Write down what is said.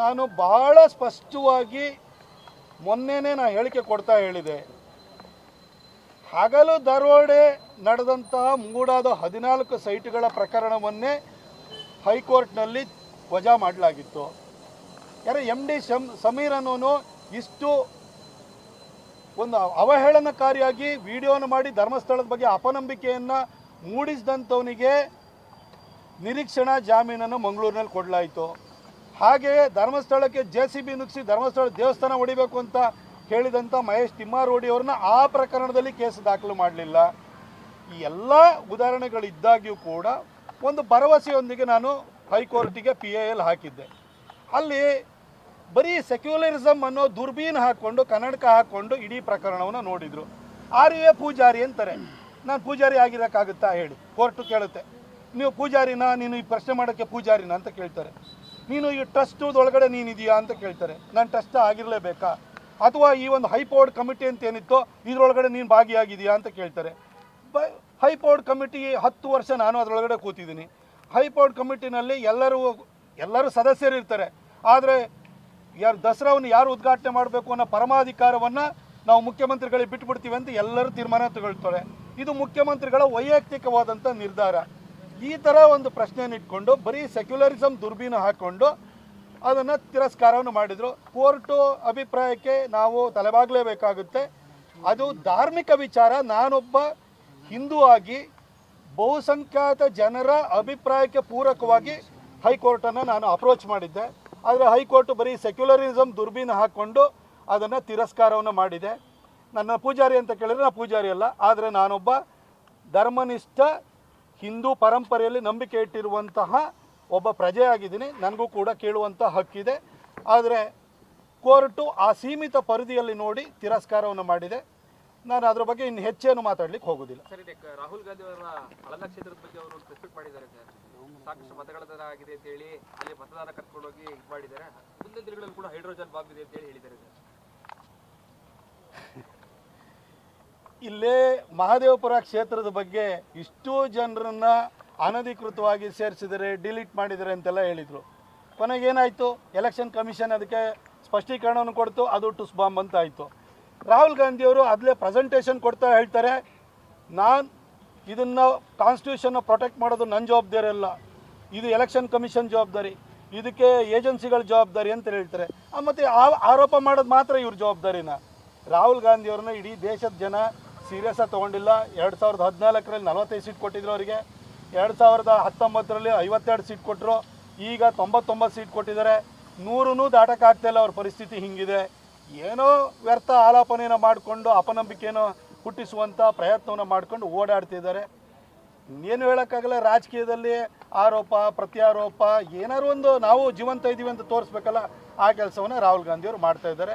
ನಾನು ಬಹಳ ಸ್ಪಷ್ಟವಾಗಿ ಮೊನ್ನೆನೇ ನಾನು ಹೇಳಿಕೆ ಕೊಡ್ತಾ ಹೇಳಿದೆ. ಹಗಲು ದರೋಡೆ ನಡೆದಂತಹ ಮೂಡಾದ ಹದಿನಾಲ್ಕು ಸೈಟ್ಗಳ ಪ್ರಕರಣವನ್ನೇ ಹೈಕೋರ್ಟ್ನಲ್ಲಿ ವಜಾ ಮಾಡಲಾಗಿತ್ತು. ಯಾರ ಎಂ ಡಿ ಶಮ್ ಸಮೀರ್ ಅನ್ನೋನು ಇಷ್ಟು ಒಂದು ಅವಹೇಳನಕಾರಿಯಾಗಿ ವಿಡಿಯೋನ ಮಾಡಿ ಧರ್ಮಸ್ಥಳದ ಬಗ್ಗೆ ಅಪನಂಬಿಕೆಯನ್ನು ಮೂಡಿಸಿದಂಥವನಿಗೆ ನಿರೀಕ್ಷಣಾ ಜಾಮೀನನ್ನು ಮಂಗಳೂರಿನಲ್ಲಿ ಕೊಡಲಾಯಿತು. ಹಾಗೆಯೇ ಧರ್ಮಸ್ಥಳಕ್ಕೆ ಜೆ ಸಿ ಬಿ ನುಗ್ಸಿ ಧರ್ಮಸ್ಥಳ ದೇವಸ್ಥಾನ ಹೊಡಿಬೇಕು ಅಂತ ಹೇಳಿದಂಥ ಮಹೇಶ್ ತಿಮ್ಮಾರೋಡಿ ಅವ್ರನ್ನ ಆ ಪ್ರಕರಣದಲ್ಲಿ ಕೇಸ್ ದಾಖಲು ಮಾಡಲಿಲ್ಲ. ಈ ಎಲ್ಲ ಉದಾಹರಣೆಗಳಿದ್ದಾಗ್ಯೂ ಕೂಡ ಒಂದು ಭರವಸೆಯೊಂದಿಗೆ ನಾನು ಹೈಕೋರ್ಟಿಗೆ ಪಿ ಎ ಎಲ್ ಹಾಕಿದ್ದೆ. ಅಲ್ಲಿ ಬರೀ ಸೆಕ್ಯುಲರಿಸಮ್ ಅನ್ನೋ ದುರ್ಬೀನ್ ಹಾಕ್ಕೊಂಡು, ಕನ್ನಡಕ ಹಾಕ್ಕೊಂಡು ಇಡೀ ಪ್ರಕರಣವನ್ನು ನೋಡಿದರು. ಆರ್ಯವೇ ಪೂಜಾರಿ ಅಂತಾರೆ, ನಾನು ಪೂಜಾರಿ ಆಗಿರೋಕ್ಕಾಗುತ್ತಾ? ಹೇಳಿ. ಕೋರ್ಟು ಕೇಳುತ್ತೆ. ನೀವು ಪೂಜಾರಿನ? ನೀನು ಈ ಪ್ರಶ್ನೆ ಮಾಡೋಕ್ಕೆ ಪೂಜಾರಿನ? ಅಂತ ಕೇಳ್ತಾರೆ. ನೀನು ಈ ಟ್ರಸ್ಟ್ ಒಳಗಡೆ ನೀನಿದೆಯಾ ಅಂತ ಕೇಳ್ತಾರೆ. ನಾನು ಟ್ರಸ್ಟ್ ಆಗಿರಲೇಬೇಕಾ? ಅಥವಾ ಈ ಒಂದು ಹೈಪೋರ್ಡ್ ಕಮಿಟಿ ಅಂತ ಏನಿತ್ತೋ, ಇದರೊಳಗಡೆ ನೀನು ಭಾಗಿಯಾಗಿದೆಯಾ ಅಂತ ಕೇಳ್ತಾರೆ. ಬ ಹೈಪೋರ್ಡ್ ಕಮಿಟಿ ಹತ್ತು ವರ್ಷ ನಾನು ಅದರೊಳಗಡೆ ಕೂತಿದ್ದೀನಿ. ಹೈಪೋರ್ಡ್ ಕಮಿಟಿನಲ್ಲಿ ಎಲ್ಲರೂ ಎಲ್ಲರೂ ಸದಸ್ಯರು ಇರ್ತಾರೆ. ಆದರೆ ಯಾರು, ದಸರಾವನ್ನು ಯಾರು ಉದ್ಘಾಟನೆ ಮಾಡಬೇಕು ಅನ್ನೋ ಪರಮಾಧಿಕಾರವನ್ನು ನಾವು ಮುಖ್ಯಮಂತ್ರಿಗಳಿಗೆ ಬಿಟ್ಬಿಡ್ತೀವಿ ಅಂತ ಎಲ್ಲರೂ ತೀರ್ಮಾನ ತಗೊಳ್ತಾರೆ. ಇದು ಮುಖ್ಯಮಂತ್ರಿಗಳ ವೈಯಕ್ತಿಕವಾದಂಥ ನಿರ್ಧಾರ. ಈ ಥರ ಒಂದು ಪ್ರಶ್ನೆಯನ್ನು ಇಟ್ಕೊಂಡು, ಬರೀ ಸೆಕ್ಯುಲರಿಸಮ್ ದುರ್ಬೀನ ಹಾಕ್ಕೊಂಡು ಅದನ್ನು ತಿರಸ್ಕಾರವನ್ನು ಮಾಡಿದರು. ಕೋರ್ಟು ಅಭಿಪ್ರಾಯಕ್ಕೆ ನಾವು ತಲೆಬಾಗಲೇಬೇಕಾಗುತ್ತೆ. ಅದು ಧಾರ್ಮಿಕ ವಿಚಾರ. ನಾನೊಬ್ಬ ಹಿಂದೂ ಆಗಿ ಬಹುಸಂಖ್ಯಾತ ಜನರ ಅಭಿಪ್ರಾಯಕ್ಕೆ ಪೂರಕವಾಗಿ ಹೈಕೋರ್ಟನ್ನು ನಾನು ಅಪ್ರೋಚ್ ಮಾಡಿದ್ದೆ. ಆದರೆ ಹೈಕೋರ್ಟ್ ಬರೀ ಸೆಕ್ಯುಲರಿಸಮ್ ದುರ್ಬೀನ ಹಾಕ್ಕೊಂಡು ಅದನ್ನು ತಿರಸ್ಕಾರವನ್ನು ಮಾಡಿದೆ. ನನ್ನ ಪೂಜಾರಿ ಅಂತ ಕೇಳಿದರೆ ನಾನು ಪೂಜಾರಿ ಅಲ್ಲ. ಆದರೆ ನಾನೊಬ್ಬ ಧರ್ಮನಿಷ್ಠ ಹಿಂದೂ ಪರಂಪರೆಯಲ್ಲಿ ನಂಬಿಕೆ ಇಟ್ಟಿರುವಂತಹ ಒಬ್ಬ ಪ್ರಜೆಯಾಗಿದ್ದೀನಿ. ನನಗೂ ಕೂಡ ಕೇಳುವಂಥ ಹಕ್ಕಿದೆ. ಆದರೆ ಕೋರ್ಟು ಆ ಸೀಮಿತ ಪರಿಧಿಯಲ್ಲಿ ನೋಡಿ ತಿರಸ್ಕಾರವನ್ನು ಮಾಡಿದೆ. ನಾನು ಅದರ ಬಗ್ಗೆ ಇನ್ನು ಹೆಚ್ಚೇನು ಮಾತಾಡ್ಲಿಕ್ಕೆ ಹೋಗೋದಿಲ್ಲ. ರಾಹುಲ್ ಗಾಂಧಿ ಅವರ ಹಳದ ಕ್ಷೇತ್ರದ ಬಗ್ಗೆ ಅವರು ಸ್ಪೆಸಿಫಿಕ್ ಮಾಡಿದ್ದಾರೆ ಸಾಕಷ್ಟು ಮತಗಳ ದರ ಆಗಿದೆ ಅಂತ ಹೇಳಿ ಅಲ್ಲಿ ಮತದಾನ ಕರ್ಕೊಂಡೋಗಿ ಇದು ಮಾಡಿದ್ದಾರೆ. ಮುಂದಿನ ದಿನಗಳಲ್ಲಿ ಕೂಡ ಹೈಡ್ರೋಜನ್ ಬಾಂಬ್ ಇದೆ ಅಂತ ಹೇಳಿ ಹೇಳಿದ್ದಾರೆ ಇಲ್ಲೇ ಮಹಾದೇವಪುರ ಕ್ಷೇತ್ರದ ಬಗ್ಗೆ ಇಷ್ಟೋ ಜನರನ್ನ ಅನಧಿಕೃತವಾಗಿ ಸೇರಿಸಿದರೆ, ಡಿಲೀಟ್ ಮಾಡಿದರೆ ಅಂತೆಲ್ಲ ಹೇಳಿದರು. ಕೊನೆಗೇನಾಯಿತು ಎಲೆಕ್ಷನ್ ಕಮಿಷನ್ ಅದಕ್ಕೆ ಸ್ಪಷ್ಟೀಕರಣವನ್ನು ಕೊಡ್ತು, ಅದು ಟುಸ್ ಬಾಂಬ್ ಅಂತ ಆಯಿತು ರಾಹುಲ್ ಗಾಂಧಿಯವರು ಅದಲೇ ಪ್ರೆಸೆಂಟೇಷನ್ ಕೊಡ್ತಾ ಹೇಳ್ತಾರೆ, ನಾನು ಇದನ್ನು ಕಾನ್ಸ್ಟಿಟ್ಯೂಷನ್ನ ಪ್ರೊಟೆಕ್ಟ್ ಮಾಡೋದು ನನ್ನ ಜವಾಬ್ದಾರಿ ಅಲ್ಲ. ಇದು ಎಲೆಕ್ಷನ್ ಕಮಿಷನ್ ಜವಾಬ್ದಾರಿ, ಇದಕ್ಕೆ ಏಜೆನ್ಸಿಗಳ ಜವಾಬ್ದಾರಿ ಅಂತ ಹೇಳ್ತಾರೆ. ಮತ್ತು ಮತ್ತೆ ಆ ಆರೋಪ ಮಾಡೋದು ಮಾತ್ರ ಇವ್ರ ಜವಾಬ್ದಾರಿನ. ರಾಹುಲ್ ಗಾಂಧಿಯವ್ರನ್ನ ಇಡೀ ದೇಶದ ಜನ ಸೀರಿಯಸ್ ಆಗಿ ತೊಗೊಂಡಿಲ್ಲ. ಎರಡು ಸಾವಿರದ ಹದಿನಾಲ್ಕರಲ್ಲಿ ನಲವತ್ತೈದು ಸೀಟ್ ಕೊಟ್ಟಿದ್ರು ಅವರಿಗೆ. ಎರಡು ಸಾವಿರದ ಹತ್ತೊಂಬತ್ತರಲ್ಲಿ ಐವತ್ತೆರಡು ಸೀಟ್ ಕೊಟ್ಟರು ಈಗ ತೊಂಬತ್ತೊಂಬತ್ತು ಸೀಟ್ ಕೊಟ್ಟಿದ್ದಾರೆ. ನೂರೂ ದಾಟಕ್ಕಾಗ್ತಾಯಿಲ್ಲ ಅವ್ರ ಪರಿಸ್ಥಿತಿ ಹಿಂಗಿದೆ. ಏನೋ ವ್ಯರ್ಥ ಆಲಾಪನೆಯನ್ನು ಮಾಡಿಕೊಂಡು ಅಪನಂಬಿಕೆಯನ್ನು ಹುಟ್ಟಿಸುವಂಥ ಪ್ರಯತ್ನವನ್ನು ಮಾಡಿಕೊಂಡು ಓಡಾಡ್ತಿದ್ದಾರೆ ಏನು ಹೇಳೋಕ್ಕಾಗಲ್ಲ, ರಾಜಕೀಯದಲ್ಲಿ ಆರೋಪ, ಪ್ರತ್ಯಾರೋಪ, ಏನಾದ್ರು ಒಂದು ನಾವು ಜೀವಂತ ಇದ್ದೀವಿ ಅಂತ ತೋರಿಸ್ಬೇಕಲ್ಲ, ಆ ಕೆಲಸವನ್ನು ರಾಹುಲ್ ಗಾಂಧಿಯವರು ಮಾಡ್ತಾ ಇದ್ದಾರೆ.